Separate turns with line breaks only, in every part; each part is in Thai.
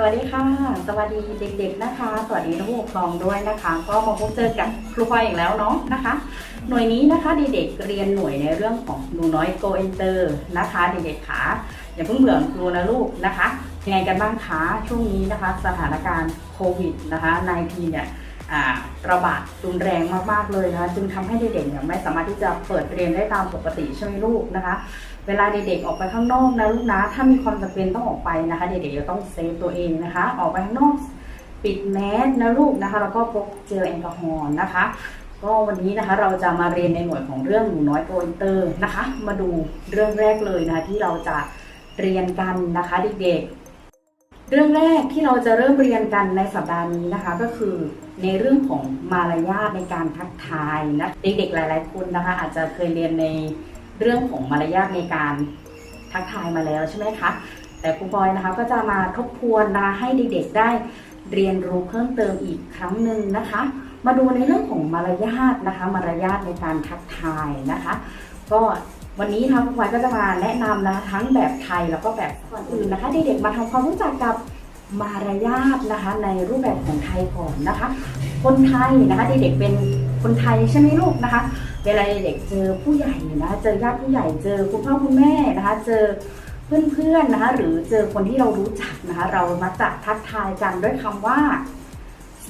สวัสดีค่ะ สวัสดีเด็ก ๆนะคะ สวัสดีผู้ปกครองด้วยนะคะ ก็มาพบเจอกับครูพลอยอีกแล้วเนาะนะคะ หน่วยนี้นะคะเด็กๆเรียนหน่วยในเรื่องของหนูน้อยโกอินเตอร์นะคะเด็กๆขาอย่าเพิ่งเบื่อครูนะลูกนะคะยังไงกันบ้างคะช่วงนี้นะคะ สถานการณ์โควิดนะคะ 19 เนี่ย ระบาดรุนแรงมากๆเลยนะคะจึงทำให้เด็กๆเนี่ยไม่สามารถที่จะเปิดเรียนได้ตามปกติใช่ไหมลูกนะคะ เวลาเด็กๆออกไปข้างนอกนะลูกนะถ้ามีความจำเป็นต้องออกไปนะคะ เด็กๆจะต้องเซฟตัวเองนะคะ ออกไปข้างนอกปิดแมสนะลูกนะคะ แล้วก็พกเจลแอลกอฮอล์นะคะก็วันนี้นะคะเราจะมาเรียนในหน่วยของเรื่องหนูน้อยโกอินเตอร์นะคะ มาดูเรื่องแรกเลยนะคะที่เราจะเรียนกันนะคะเด็กๆ เรื่องแรกที่เราจะเริ่มเรียนกันในสัปดาห์นี้นะคะก็คือ ในเรื่องของมารยาทในการทักทายนะเด็กๆหลาย ๆ คนนะคะ อาจจะเคยเรียนในเรื่องของมารยาทในการทักทายมาแล้วใช่ไหมคะแต่ครูบอยนะคะก็จะมาทบทวนนะให้เด็กๆได้เรียนรู้เพิ่มเติมอีกครั้งหนึ่งนะคะ มาดูในเรื่องของมารยาทนะคะ มารยาทในการทักทายนะคะ ก็วันนี้ทางครูพลอยก็จะมาแนะนำนะคะทั้งแบบไทยแล้วก็แบบก่อนอื่นนะคะเด็กๆมาทำความรู้จักกับ มารยาทนะคะในรูปแบบของไทยก่อนนะคะ คนไทยนะคะที่เด็กเป็นคนไทยใช่ไหมลูกนะคะ เวลาเด็กเจอผู้ใหญ่นะคะเจอญาติผู้ใหญ่เจอคุณพ่อคุณแม่นะคะ เจอเพื่อนๆนะคะ หรือเจอคนที่เรารู้จักนะคะ เรามักจะทักทายกันด้วยคำว่า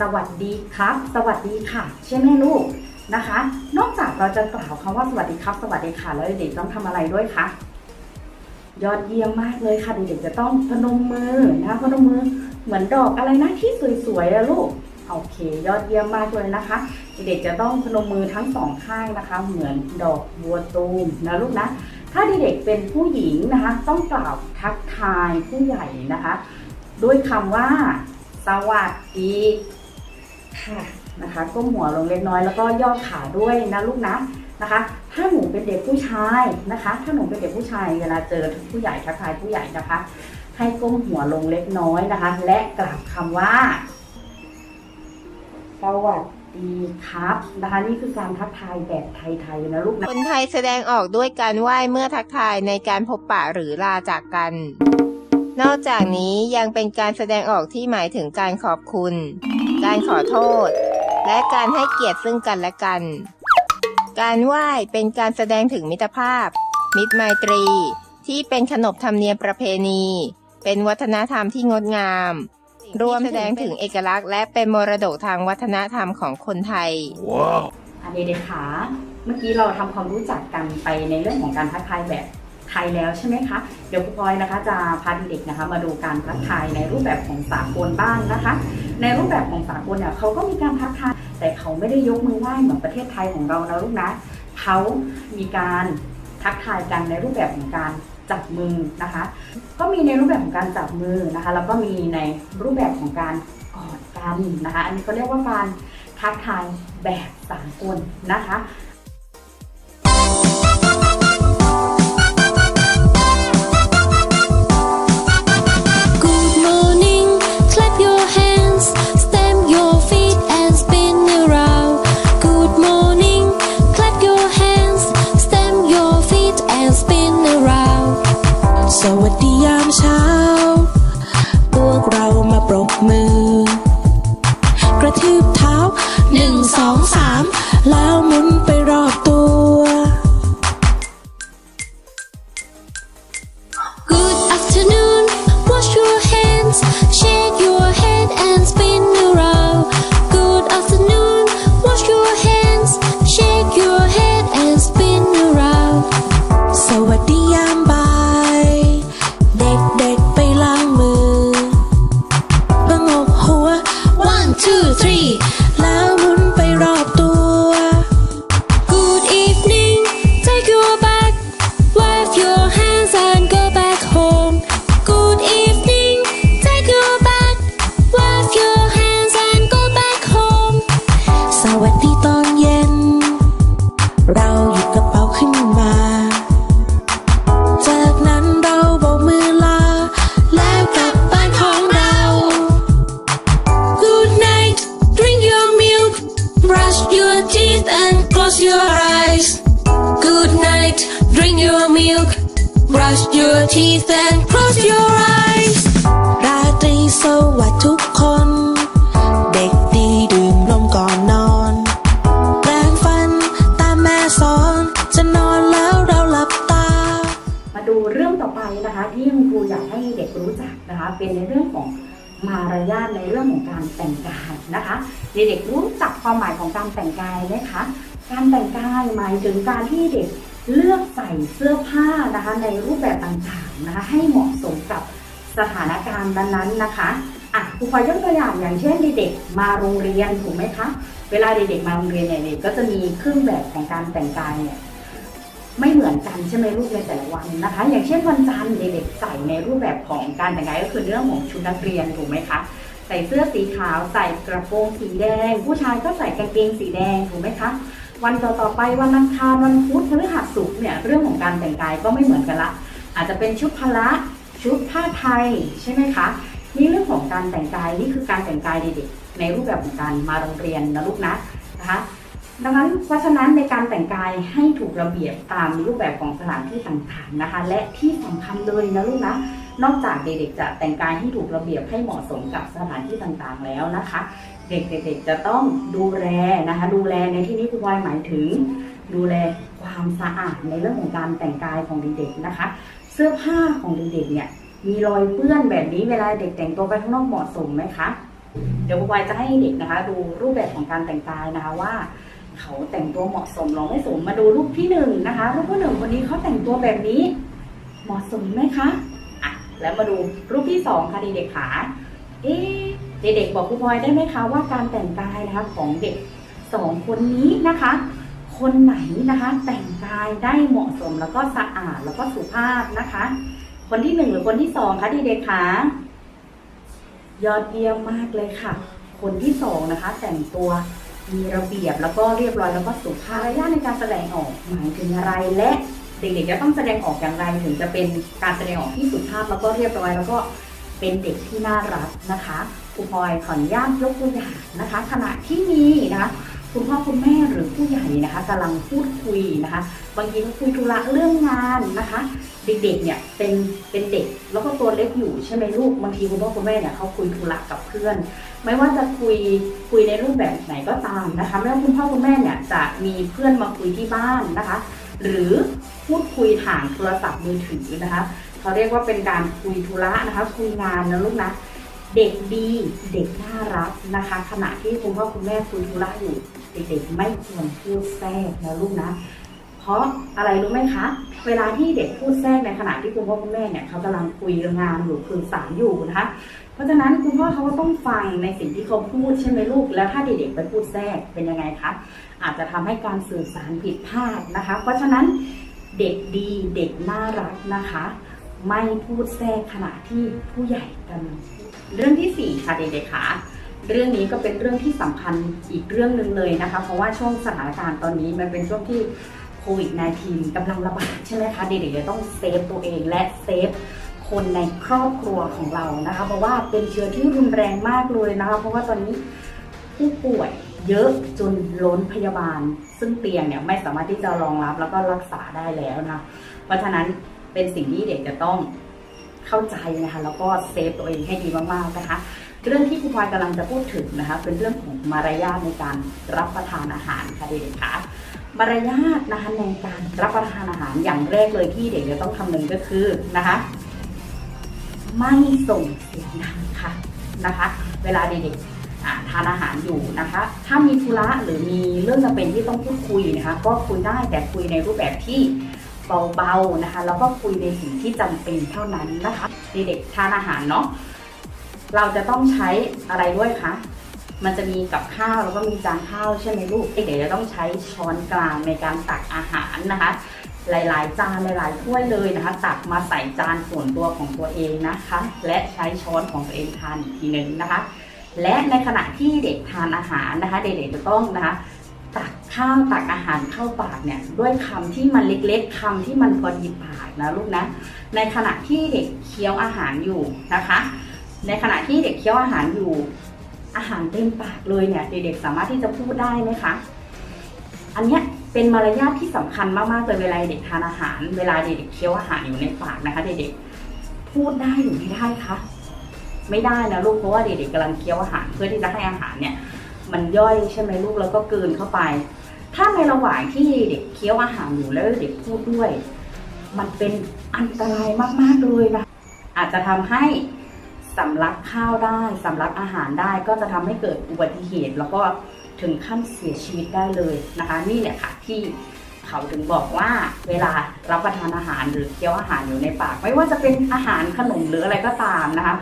สวัสดีครับ สวัสดีค่ะ ใช่ไหมลูกนะคะ นอกจากเราจะกล่าวคำว่าสวัสดีครับ สวัสดีค่ะ แล้วเด็กต้องทำอะไรด้วยคะ ยอดเยี่ยมมากเลยค่ะเด็กๆจะต้องพนมมือนะคะพนมมือเหมือนดอกอะไรนะที่สวยๆอะลูกโอเค ยอดเยี่ยมมากเลยนะคะ เด็กๆจะต้องพนมมือทั้งสองข้างนะคะ เหมือนดอกบัวตูมนะลูกนะ ถ้าเด็กๆเป็นผู้หญิงนะคะ ต้องกล่าวทักทายผู้ใหญ่นะคะ ด้วยคำว่า สวัสดีค่ะนะคะก้มหัวลงเล็กน้อยแล้วก็ย่อขาด้วยนะลูกนะ นะคะ ถ้าหนูเป็นเด็กผู้ชายนะคะ ถ้าหนูเป็นเด็กผู้ชายเวลาเจอผู้ใหญ่ทักทายผู้ใหญ่นะคะ ให้ก้มหัวลงเล็กน้อยนะคะ และกล่าวคำว่า สวัสดีครับนะคะนี่คือการทักทายแบบไทยๆนะลูกนะ
คนไทยแสดงออกด้วยการไหว้เมื่อทักทายในการพบปะหรือลาจากกัน นอกจากนี้ยังเป็นการแสดงออกที่หมายถึงการขอบคุณ การขอโทษ และการให้เกียรติซึ่งกันและกัน การไหว้เป็นการแสดงถึงมิตรภาพ มิตรไมตรี ที่เป็นขนบธรรมเนียมประเพณี เป็นวัฒนธรรมที่งดงามรวมแสดงถึงเอกลักษณ์และเป็นมรดกทางวัฒนธรรมของคนไทย
อันเด็กๆค่ะเมื่อกี้เราทำความรู้จักกันไปในเรื่องของการทักทายแบบ ไทยแล้วใช่ไหมคะ เดี๋ยวครูพลอยนะคะจะพาเด็กๆนะคะ มาดูการทักทายในรูปแบบของสากลบ้างนะคะ ในรูปแบบของสากลเนี่ยเขาก็มีการทักทายแต่เขาไม่ได้ยกมือไหว้เหมือนประเทศไทยของเรานะลูกนะเขามีการทักทายกันในรูปแบบของการจับมือนะคะ ก็มีในรูปแบบของการจับมือนะคะ แล้วก็มีในรูปแบบของการกอดกันนะคะ อันนี้เขาเรียกว่าการทักทายแบบสากลนะคะ
your milk brush your teeth and close your eyes ราตรี
สวัสดิ์ทุกคน เด็กดีดื่มนมก่อนนอนแปรงฟันตามแม่สอน จะ
นอน
แล้วเราหลับตา มาดูเรื่อง
ต่อไปนะคะ ที่คุณค
รูอยาก
ให้เด็กรู้จักนะคะ เป็นในเรื่องของมารยาทในเรื่องของการแต่งกายนะคะ เด็กๆรู้จักความหมายของการแต่งกายไหมคะ การแต่งกายหมายถึงการที่เด็ก เลือกใส่เสื้อผ้านะคะในรูปแบบต่างๆนะคะให้เหมาะสมกับสถานการณ์นั้นๆนะคะอะครูพอยกตัวอย่างอย่างเช่นเด็กๆมาโรงเรียนถูกไหมคะเวลาเด็กๆมาโรงเรียนเนี่ยเด็กก็จะมีเครื่องแบบของการแต่งกายเนี่ยไม่เหมือนกันใช่ไหมลูกในแต่ละวันนะคะ อย่างเช่นวันจันทร์เด็กๆใส่ในรูปแบบของการแต่งกายก็คือเรื่องของชุดนักเรียนถูกไหมคะใส่เสื้อสีขาวใส่กระโปรงสีแดง ผู้ชายก็ใส่กางเกงสีแดงถูกไหมคะ วันต่อๆไปวันอังคารวันพุธพฤหัสศุกร์เนี่ยเรื่องของการแต่งกายก็ไม่เหมือนกันละ อาจจะเป็นชุดพละชุดผ้าไทยใช่ไหมคะนี่เรื่องของการแต่งกายนี่คือการแต่งกายเด็กๆในรูปแบบของการมาโรงเรียนนะลูกนะนะคะดังนั้นเพราะฉะนั้นในการแต่งกายให้ถูกระเบียบตามรูปแบบของสถานที่ต่างๆนะคะ และที่สำคัญเลยนะลูกนะ นอกจากเด็กๆจะแต่งกายให้ถูกระเบียบให้เหมาะสมกับสถานที่ต่างๆแล้วนะคะ เด็กๆจะต้องดูแลนะคะ ดูแลในที่นี้คุณวายหมายถึง ดูแลความสะอาดในเรื่องของการแต่งกายของเด็กๆนะคะ เสื้อผ้าของเด็กๆเนี่ยมีรอยเปื้อนแบบนี้เวลาเด็กแต่งตัวไปข้างนอกเหมาะสมไหมคะเดี๋ยวคุณวายจะให้เด็กนะคะ ดูรูปแบบของการแต่งกายนะคะว่าเขาแต่งตัวเหมาะสมหรือไม่สมมาดูรูปที่หนึ่งนะคะ รูปที่หนึ่งคนนี้เขาแต่งตัวแบบนี้ เหมาะสมไหมคะอะ แล้วมาดูรูปที่สองค่ะเด็กๆขาเอ๊เด็กๆบอกครูพลอยได้ไหมคะว่าการแต่งกายนะคะของเด็กสองคนนี้นะคะ คนไหนนะคะแต่งกายได้เหมาะสมแล้วก็สะอาดแล้วก็สุภาพนะคะ คนที่หนึ่งหรือคนที่สองคะเด็กๆคะยอดเยี่ยมมากเลยค่ะ คนที่สองนะคะ แต่งตัวมีระเบียบแล้วก็เรียบร้อยแล้วก็สุภาพมารยาทในการแสดงออกหมายถึงอะไรและ เด็กๆจะต้องแสดงออกอย่างไรถึงจะเป็นการแสดงออกที่สุภาพแล้วก็เรียบร้อย แล้วก็เป็นเด็กที่น่ารักนะคะครูพลอยขออนุญาตยกตัวอย่างนะคะ ขณะที่มีนะคะคุณพ่อคุณแม่หรือผู้ใหญ่นะคะกำลังพูดคุยนะคะ บางทีก็คุยธุระเรื่องงานนะคะ เด็กๆเนี่ยเป็นเป็นเด็กแล้วก็ตัวเล็กอยู่ใช่ไหมลูกบางทีคุณพ่อคุณแม่เนี่ยเขาคุยธุระกับเพื่อน ไม่ว่าจะคุยคุยในรูปแบบไหนก็ตามนะคะไม่ว่าคุณพ่อคุณแม่เนี่ยจะมีเพื่อนมาคุยที่บ้านนะคะ หรือพูดคุยผ่านโทรศัพท์มือถือนะคะเขาเรียกว่าเป็นการคุยธุระนะคะคุยงานนะลูกนะเด็กดีเด็กน่ารักนะคะ ขณะที่คุณพ่อคุณแม่คุยธุระอยู่ เด็กๆไม่ควรพูดแทรกนะลูกนะ ราะอะไรรู้ไหมคะ เวลาที่เด็กพูดแทรกในขณะที่คุณพ่อคุณแม่เนี่ยเขากำลังคุยงานอยู่สื่อสารอยู่นะคะ เพราะฉะนั้นคุณพ่อเขาก็ต้องฟังในสิ่งที่เขาพูดใช่ไหมลูก แล้วถ้าเด็กๆไปพูดแทรกเป็นยังไงคะ อาจจะทำให้การสื่อสารผิดพลาดนะคะ เพราะฉะนั้นเด็กดีเด็กน่ารักนะคะ ไม่พูดแทรกขณะที่ผู้ใหญ่กำลังเรื่องที่สี่ค่ะเด็กๆค่ะเรื่องนี้ก็เป็นเรื่องที่สำคัญอีกเรื่องหนึ่งเลยนะคะ เพราะว่าช่วงสถานการณ์ตอนนี้มันเป็นช่วงที่ โควิด -19 กำลังระบาดใช่ไหมคะเด็กๆจะต้องเซฟตัวเองและเซฟคนในครอบครัวของเรานะคะ เพราะว่าเป็นเชื้อที่รุนแรงมากเลยนะคะ เพราะว่าตอนนี้ผู้ป่วยเยอะจนล้นพยาบาล ซึ่งเตียงเนี่ยไม่สามารถที่จะรองรับแล้วก็รักษาได้แล้วนะคะเพราะฉะนั้นเป็นสิ่งที่เด็กจะต้องเข้าใจนะคะแล้วก็เซฟตัวเองให้ดีมากๆนะคะ เรื่องที่ครูพลอยกำลังจะพูดถึงนะคะ เป็นเรื่องของมารยาทในการรับประทานอาหารค่ะเด็กๆค่ะ มารยาทนะคะในการรับประทานอาหารอย่างแรกเลยที่เด็กจะต้องคำนึงก็คือนะคะ ไม่ส่งเสียงดังค่ะนะคะ เวลาเด็กๆทานอาหารอยู่นะคะ ถ้ามีธุระหรือมีเรื่องจำเป็นที่ต้องพูดคุยนะคะ ก็คุยได้แต่คุยในรูปแบบที่เบาๆนะคะ แล้วก็คุยในสิ่งที่จำเป็นเท่านั้นนะคะเด็กๆทานอาหารเนาะเราจะต้องใช้อะไรด้วยคะ มันจะมีกับข้าวแล้วก็มีจานข้าวใช่ไหมลูก เด็กๆจะต้องใช้ช้อนกลางในการตักอาหารนะคะ หลายๆ จานหลายๆถ้วยเลยนะคะ ตักมาใส่จานส่วนตัวของตัวเองนะคะ และใช้ช้อนของตัวเองทานอีกทีหนึ่งนะคะ และในขณะที่เด็กทานอาหารนะคะ เด็กๆจะต้องนะคะตักข้าวตักอาหารเข้าปากเนี่ยด้วยคำที่มันเล็กๆคำที่มันพอดีปากนะลูกนะ ในขณะที่เด็กเคี้ยวอาหารอยู่นะคะ ในขณะที่เด็กเคี้ยวอาหารอยู่ อาหารเต็มปากเลยเนี่ยเด็กๆสามารถที่จะพูดได้ไหมคะ อันเนี้ยเป็นมารยาทที่สำคัญมากๆเลยเวลาเด็กทานอาหาร เวลาเด็กเคี้ยวอาหารอยู่ในปากนะคะเด็กๆพูดได้หรือไม่ได้คะไม่ได้นะลูกเพราะว่าเด็กๆกำลังเคี้ยวอาหารเพื่อที่จะให้อาหารเนี่ย มันย่อยใช่ไหมลูกแล้วก็กลืนเข้าไป ถ้าในระหว่างที่เด็กเคี้ยวอาหารอยู่แล้วเด็กพูดด้วย มันเป็นอันตรายมากๆเลยนะอาจจะทำให้ สำลักข้าวได้สำลักอาหารได้ก็จะทำให้เกิดอุบัติเหตุ แล้วก็ถึงขั้นเสียชีวิตได้เลยนะคะ นี่แหละค่ะที่เขาถึงบอกว่าเวลารับประทานอาหารหรือเคี้ยวอาหารอยู่ในปาก ไม่ว่าจะเป็นอาหารขนมหรืออะไรก็ตามนะคะ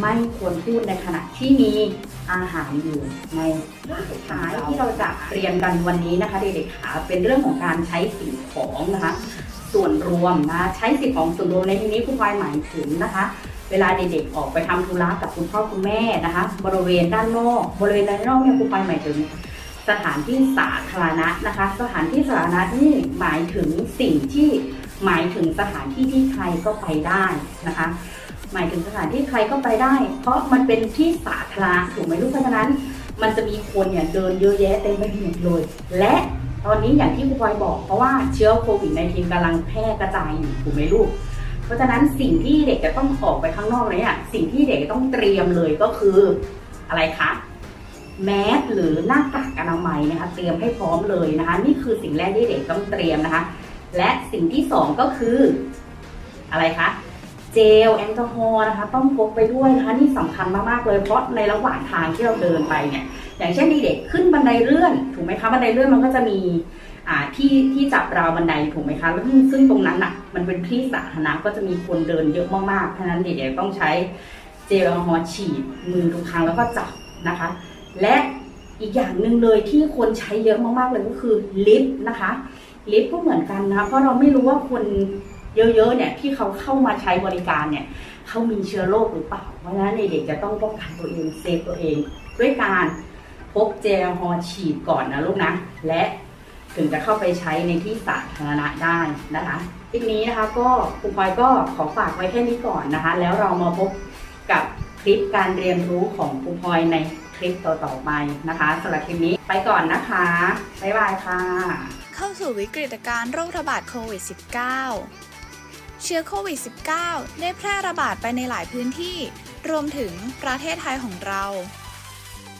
ไม่ควรพูดในขณะที่มีอาหารอยู่ในเรื่องสุดท้ายที่เราจะเรียนกันวันนี้นะคะ เด็กๆค่ะเป็นเรื่องของการใช้สิ่งของนะคะ ส่วนรวมนะใช้สิ่งของส่วนรวมในที่นี้คุณพลอยหมายถึงนะคะ เวลาเด็กๆออกไปทำธุระกับคุณพ่อคุณแม่นะคะ บริเวณด้านนอกบริเวณด้านนอกเนี่ยคุณพลอยหมายถึง สถานที่สาธารณะนะคะ สถานที่สาธารณะนี่หมายถึงสิ่งที่หมายถึงสถานที่ที่ใครก็ไปได้นะคะ หมายถึงสถานที่ใครก็ไปได้ เพราะมันเป็นที่สาธารณะถูกไหมลูกเพราะฉะนั้น มันจะมีคนเนี่ยเดินเยอะแยะเต็มไปหมดเลย และตอนนี้อย่างที่ครูพลอยบอกเพราะว่าเชื้อโควิด -19 กำลังแพร่กระจายอยู่ถูกไหมลูก เพราะฉะนั้นสิ่งที่เด็กจะต้องออกไปข้างนอกเลยอะสิ่งที่เด็กต้องเตรียมเลยก็คืออะไรคะแมสหรือหน้ากากอนามัยนะคะเตรียมให้พร้อมเลยนะคะ นี่คือสิ่งแรกที่เด็กต้องเตรียมนะคะ และสิ่งที่สองก็คือ อะไรคะเจลแอลกอฮอล์นะคะ ต้องพกไปด้วยนะคะนี่สำคัญมากๆเลยเพราะในระหว่างทางที่เราเดินไปเนี่ย อย่างเช่นเด็กขึ้นบันไดเลื่อน ถูกไหมคะบันไดเลื่อนมันก็จะมี ที่ที่จับราวบันไดถูกไหมคะแล้วซึ่งตรงนั้นอะมันเป็นที่สาธารณะก็จะมีคนเดินเยอะมากๆเพราะฉะนั้นเด็กๆต้องใช้เจลแอลกอฮอล์ฉีดมือทุกครั้งแล้วก็จับนะคะ และอีกอย่างหนึ่งเลยที่คนใช้เยอะมากๆเลยก็คือลิฟต์นะคะลิฟต์ก็เหมือนกันนะ เพราะเราไม่รู้ว่าคนเยอะๆเนี่ยที่เขาเข้ามาใช้บริการเนี่ยเขามีเชื้อโรคหรือเปล่า เพราะฉะนั้นเด็กๆจะต้องป้องกันตัวเองเซฟตัวเอง ด้วยการพกเจลแอลกอฮอล์ฉีดก่อนนะลูกนะ และ ถึงจะเข้าไปใช้ในที่สาธารณะได้นะคะคลิปนี้นะคะก็ครูพลอยก็ขอฝากไว้แค่นี้ก่อนนะคะ แล้วเรามาพบกับคลิปการเรียนรู้ของครูพลอยในคลิปต่อๆไปนะคะสำหรับคลิปนี้ไปก่อนนะคะ บ๊ายบายค่ะ
เข้าสู่วิกฤตการณ์โรคระบาดโควิด -19 เชื้อโควิด -19 ได้แพร่ระบาดไปในหลายพื้นที่ รวมถึงประเทศไทยของเรา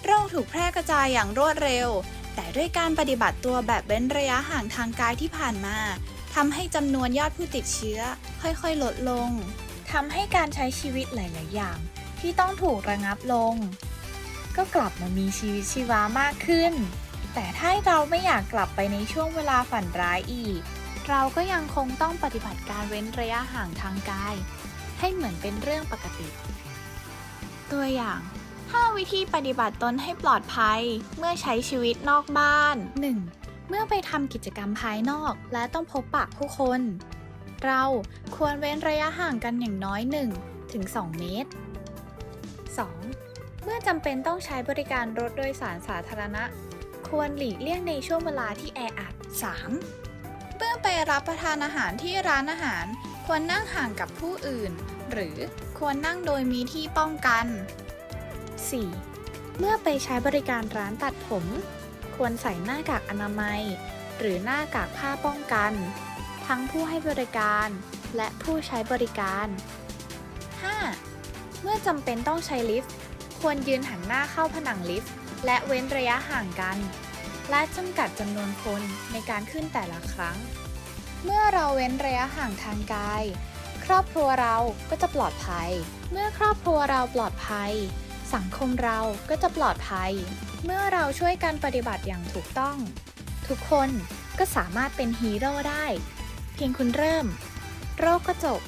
โรคถูกแพร่กระจายอย่างรวดเร็ว แต่ด้วยการปฏิบัติตัวแบบเว้นระยะห่างทางกายที่ผ่านมาทำให้จำนวนยอดผู้ติดเชื้อ ค่อยๆ ลดลงทำให้การใช้ชีวิตหลาย ๆ อย่าง ที่ต้องถูกระงับลง ก็กลับมามีชีวิตชีวามากขึ้น แต่ถ้าเราไม่อยากกลับไปในช่วงเวลาฝันร้ายอีก เราก็ยังคงต้องปฏิบัติการเว้นระยะห่างทางกาย ให้เหมือนเป็นเรื่องปกติ ตัวอย่าง 5 วิธีปฏิบัติตนให้ปลอดภัย เมื่อใช้ชีวิตนอกบ้าน 1. เมื่อไปทำกิจกรรมภายนอก และต้องพบปะผู้คน เราควรเว้นระยะห่างกันอย่างน้อย 1 ถึง 2 เมตร 2. เมื่อจำเป็นต้องใช้บริการรถโดยสารสาธารณะ ควรหลีกเลี่ยงในช่วงเวลาที่แออัด 3. เมื่อไปรับประทานอาหารที่ร้านอาหาร ควรนั่งห่างกับผู้อื่น หรือควรนั่งโดยมีที่ป้องกัน 4. เมื่อไปใช้บริการร้านตัดผม ควรใส่หน้ากากอนามัย หรือหน้ากากผ้าป้องกัน ทั้งผู้ให้บริการและผู้ใช้บริการ 5. เมื่อจำเป็นต้องใช้ลิฟต์ ควรยืนหันหน้าเข้าผนังลิฟต์ และเว้นระยะห่างกัน และจำกัดจำนวนคนในการขึ้นแต่ละครั้ง เมื่อเราเว้นระยะห่างทางกาย ครอบครัวเราก็จะปลอดภัย เมื่อครอบครัวเราปลอดภัย สังคมเราก็จะปลอดภัย เมื่อเราช่วยกันปฏิบัติอย่างถูกต้อง ทุกคนก็สามารถเป็นฮีโร่ได้ เพียงคุณเริ่ม โรคก็จบ